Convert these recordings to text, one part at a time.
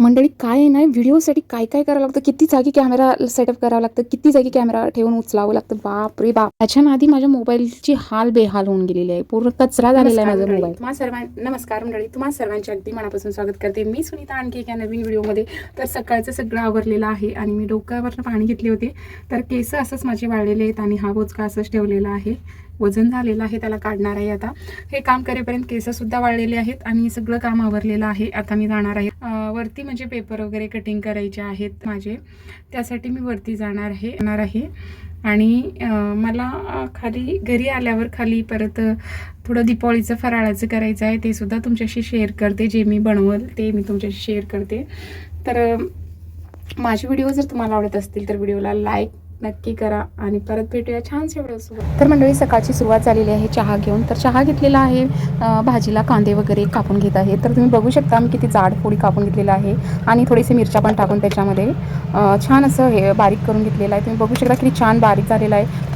मंडळी काय आहे ना व्हिडिओसाठी काय काय करावं लागतं? किती जागी कॅमेरा सेटअप करावं लागतं? किती जागी कॅमेरा ठेवून उचलावं लागतं? बाप रे बाप. त्याच्या आधी माझ्या मोबाईलची हाल बेहाल होऊन गेलेली आहे. पूर्ण कचरा झालेला आहे माझा मोबाईल. मंडळी. तुम्हा सर्वां नमस्कार मंडळी तुम्हा सर्वांचे अगदी मनापासून स्वागत करते. मी सुनीता आणखी एका नवीन व्हिडिओमध्ये. तर सकाळचं सगळं आवरलेलं आहे आणि मी डोक्यावर पाणी घेतले होते. तर केस असंच माझे वाळलेले आहेत आणि हा बोचका असंच ठेवलेला आहे. वजन झालेलं आहे त्याला काढणार आहे आता. हे काम करेपर्यंत केससुद्धा वाळलेले आहेत आणि सगळं काम आवरलेलं आहे. आता मी जाणार आहे. वरती म्हणजे पेपर वगैरे कटिंग करायचे आहेत माझे. त्यासाठी मी वरती जाणार आहे येणार आहे. आणि मला खाली घरी आल्यावर खाली परत थोडं दीपावळीचं फराळाचं करायचं आहे ते सुद्धा तुमच्याशी शेअर करते. जे मी बनवल ते मी तुमच्याशी शेअर करते. तर माझे व्हिडिओ जर तुम्हाला आवडत असतील तर व्हिडिओला लाईक नक्की करा आणि परत भेटूया छान व्हिडिओसोबत तर मंडळी सकाळची सुरुवात झालेली आहे चहा घेऊन. तर चहा घेतलेला आहे भाजीला कांदे वगैरे कापून घेत आहे. तर तुम्ही बघू शकता मी किती जाड पोळी कापून घेतलेला आहे आणि थोडीशी मिरच्या पण टाकून त्याच्यामध्ये छान असं हे बारीक करून घेतलेलं आहे. तुम्ही बघू शकता किती छान बारीक झालेला आहे.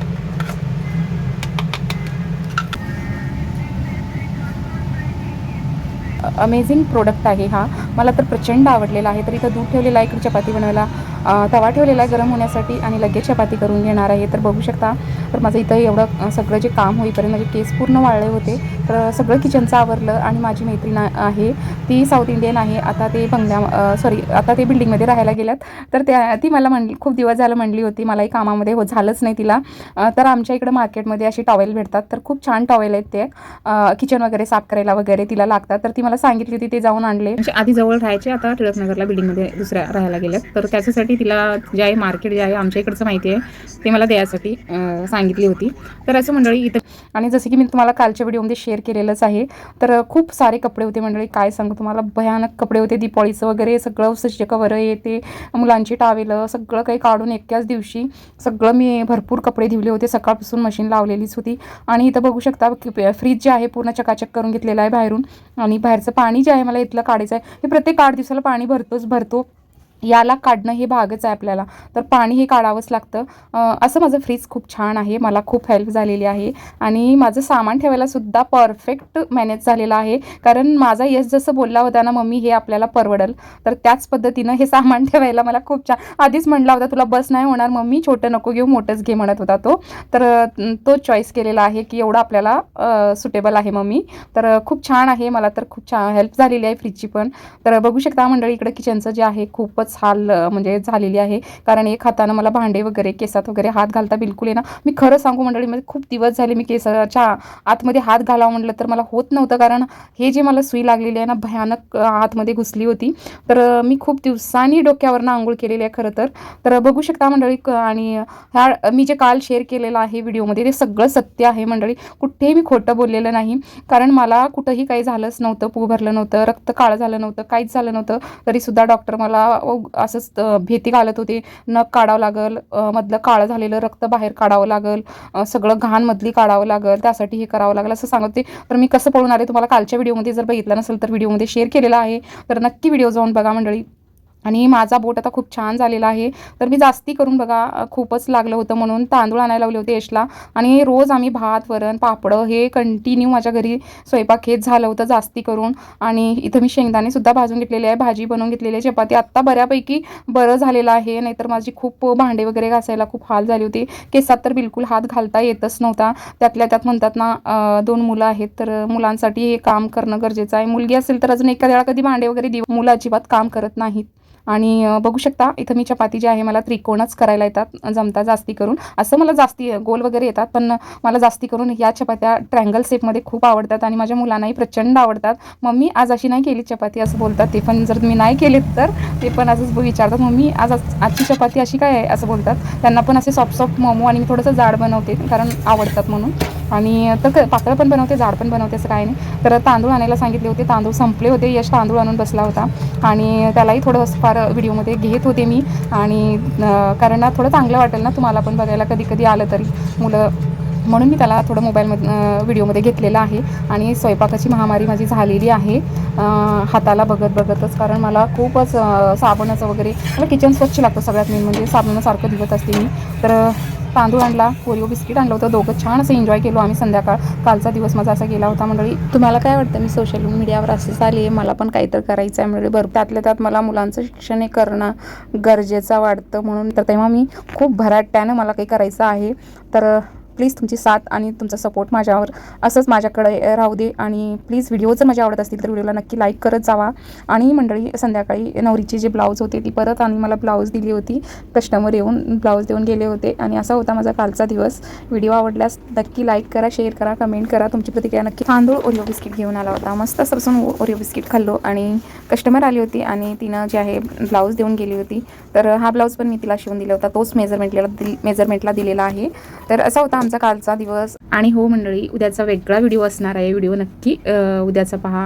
अमेझिंग प्रोडक्ट आहे हा. मला तर प्रचंड आवडलेला आहे. तर इथं दूध ठेवलेलं आहे इकडे चपाती बनवायला. तवा ठेवलेला आहे गरम होण्यासाठी आणि लगेच चपाती करून घेणार आहे. तर बघू शकता तर माझं इथं एवढं सगळं जे काम होईपर्यंत माझे केस पूर्ण वाळले होते. तर सगळं किचनचं आवरलं आणि माझी मैत्रीण आहे. ती साऊथ इंडियन आहे. आता ते बंगल्या सॉरी आता ते बिल्डिंगमध्ये राहायला गेल्यात. तर त्या ती मला म्हण खूप दिवस झालं म्हणली होती. मलाही कामामध्ये हो झालंच नाही तिला. तर आमच्या इकडं मार्केटमध्ये अशी टॉवेल भेटतात. तर खूप छान टॉवेल आहेत ते. किचन वगैरे साफ करायला वगैरे तिला लागतात. तर ती मला सांगितली होती ते जाऊन आणले. म्हणजे आधी जवळ राहायचे. आता टिळकनगरला बिल्डिंगमध्ये दुसऱ्या राहायला गेल्यात तर त्याच्यासाठी तिला जे आहे मार्केट जे आहे आमच्या इकडचं माहिती आहे ते मला द्यायसाठी सांगितली होती. तर असं मंडळी इथं आणि जसं की मी तुम्हाला कालच्या व्हिडिओमध्ये शेअर केलेलंच आहे तर खूप सारे कपडे होते मंडळी. काय सांगू तुम्हाला? भयानक कपडे होते. दीपावळीचं वगैरे सगळं सचे कवर येते. मुलांची टावेलं सगळं काही काढून एक्याच दिवशी सगळं मी भरपूर कपडे धुवले होते. सकाळपासून मशीन लावलेलीच होती. आणि इथं बघू शकता फ्रीज जे आहे पूर्ण चकाचक करून घेतलेलं आहे बाहेरून. आणि बाहेरचं पाणी जे आहे मला इथलं काढायचं आहे. हे प्रत्येक आठ दिवसाला पाणी भरतोच भरतो. याला काढणं हे भागच आहे आपल्याला. तर पाणी हे काढावंच लागतं. असं माझं फ्रीज खूप छान आहे. मला खूप हेल्प झालेली आहे. आणि माझं सामान ठेवायला सुद्धा परफेक्ट मॅनेज झालेलं आहे. कारण माझा यश जसं बोलला होता ना मम्मी हे आपल्याला परवडल. तर त्याच पद्धतीनं हे सामान ठेवायला मला खूप छान आधीच म्हणला होता तुला बस नाही होणार मम्मी छोटं नको घेऊ मोठंच घे म्हणत होता तो. तर तो चॉईस केलेला आहे की एवढं आपल्याला सुटेबल आहे मम्मी. तर खूप छान आहे. मला तर खूप छान हेल्प झालेली आहे फ्रीजची पण. तर बघू शकता मंडळी इकडं किचनचं जे आहे खूपच हाल म्हणजे झालेली आहे. कारण एक हातानं मला भांडे वगैरे केसात वगैरे हात घालता बिलकुल आहे ना मी खरं सांगू मंडळी म्हणजे खूप दिवस झाले मी केसाच्या आतमध्ये हात घालावं म्हटलं तर मला होत नव्हतं. कारण हे जे मला सुई लागलेली आहे ना भयानक आतमध्ये घुसली होती. तर मी खूप दिवसांनी डोक्यावरनं आंघोळ केलेली आहे खरं तर. तर बघू शकता मंडळी क- आणि ह्या मी जे काल शेअर केलेलं आहे व्हिडिओमध्ये ते सगळं सत्य आहे मंडळी. कुठेही मी खोटं बोललेलं नाही. कारण मला कुठंही काही झालंच नव्हतं पू भरलं नव्हतं रक्त काळं झालं नव्हतं काहीच झालं नव्हतं. तरीसुद्धा डॉक्टर मला असंच भीती घालत होते. नख काढावं लागल मधलं काळं झालेलं रक्त बाहेर काढावं लागल सगळं घाणमधली काढावं लागल त्यासाठी हे करावं लागलं असं सांगत होते. तर मी कसं पळून आले तुम्हाला कालच्या व्हिडिओमध्ये जर बघितलं नसेल तर व्हिडिओमध्ये शेअर केलेला आहे. तर नक्की व्हिडिओ जाऊन बघा मंडळी. आणि माझा बोट आता खूप छान झालेला आहे. तर मी जास्ती करून बघा खूपच लागलं होतं म्हणून तांदूळ आणायला लावले होते यशला. आणि रोज आम्ही भात वरण पापडं हे कंटिन्यू माझ्या घरी स्वयंपाक हेच झालं होतं जास्ती करून. आणि इथं मी शेंगदाणेसुद्धा भाजून घेतलेले आहे भाजी बनवून घेतलेली आहे चपाती. आत्ता बऱ्यापैकी बरं झालेलं आहे नाहीतर माझी खूप भांडे वगैरे घासायला खूप हाल झाली होती. केसात तर बिलकुल हात घालता येतच नव्हता. त्यातल्या त्यात म्हणतात ना दोन मुलं आहेत तर मुलांसाठी हे काम करणं गरजेचं आहे. मुलगी असेल तर अजून एखाद्या वेळा कधी भांडे वगैरे देऊ मुलं अजिबात काम करत नाहीत. आणि बघू शकता इथं मी चपाती जी आहे मला त्रिकोणच करायला येतात जमता जास्ती करून. असं मला जास्ती गोल वगैरे येतात पण मला जास्ती करून या चपात्या ट्रँगल शेपमध्ये खूप आवडतात आणि माझ्या मुलांनाही प्रचंड आवडतात. मम्मी आज अशी नाही केली चपाती असं बोलतात ते पण जर मी नाही केलीत तर ते पण असंच विचारतात मम्मी आज आज- आजची चपाती अशी काय आहे? असं बोलतात. त्यांना पण असे सॉफ्ट सॉफ्ट मोमो आणि मी थोडंसं जाड बनवते कारण आवडतात म्हणून. आणि तर क- पातळ पण बनवते जाड पण बनवते असं काय नाही. तर तांदूळ आणायला सांगितले होते तांदूळ संपले होते यश तांदूळ आणून बसला होता. आणि त्यालाही थोडं फार व्हिडिओमध्ये घेत होते मी. आणि कारण ना थोडं चांगलं वाटेल ना तुम्हाला पण बघायला कधी कधी आलं तरी. मुलं म्हणून मी त्याला थोडं मोबाईलमध्ये व्हिडिओमध्ये घेतलेलं आहे. आणि स्वयंपाकाची महामारी माझी झालेली आहे. हाताला बघत बघतच कारण मला खूपच साबणाचं वगैरे मला किचन स्वच्छ लागतं सगळ्यात मेन म्हणजे साबणासारखं धुवत असते मी. तर तांदूळ आणला ओरिओ बिस्किट आणलं होतं. दोघं छान असं एन्जॉय केलो आम्ही संध्याकाळ. कालचा दिवस माझा असा गेला होता मंडळी. तुम्हाला काय वाटतं? मी सोशल मीडियावर असेच आली आहे. मला पण काहीतरी करायचं आहे मंडळी. बरं त्यातल्या त्यात मला मुलांचं शिक्षण हे करणं गरजेचं वाटतं म्हणून. तर तेव्हा मी खूप भराट्यानं मला काही करायचं आहे. तर प्लीज तुमची साथ आणि तुमचा सपोर्ट माझ्यावर असंच माझ्याकडे राहू दे. आणि प्लीज व्हिडिओ जर माझ्या आवडत असतील तर व्हिडिओला नक्की लाईक करत जावा. आणि मंडळी संध्याकाळी नवरीची जी ब्लाऊज होती ती परत आणि मला ब्लाऊज दिली होती. कस्टमर येऊन ब्लाऊज देऊन गेले होते. आणि असा होता माझा कालचा दिवस. व्हिडिओ आवडल्यास नक्की लाईक करा शेअर करा कमेंट करा. तुमची प्रतिक्रिया नक्की तांदूळ ओरिओ बिस्किट घेऊन आला होता. मस्त सरसून ओरिओ बिस्किट खाल्लो आणि कस्टमर आली होती आणि तिनं जे आहे ब्लाऊज देऊन गेली होती. तर हा ब्लाऊज पण मी तिला शिवून दिला होता. तोच मेजरमेंटला दिल मेजरमेंटला दिलेला आहे. तर असा होता आमचा कालचा दिवस. आणि हो मंडळी उद्याचा वेगळा व्हिडिओ असणार आहे. व्हिडिओ नक्की उद्याचा पहा.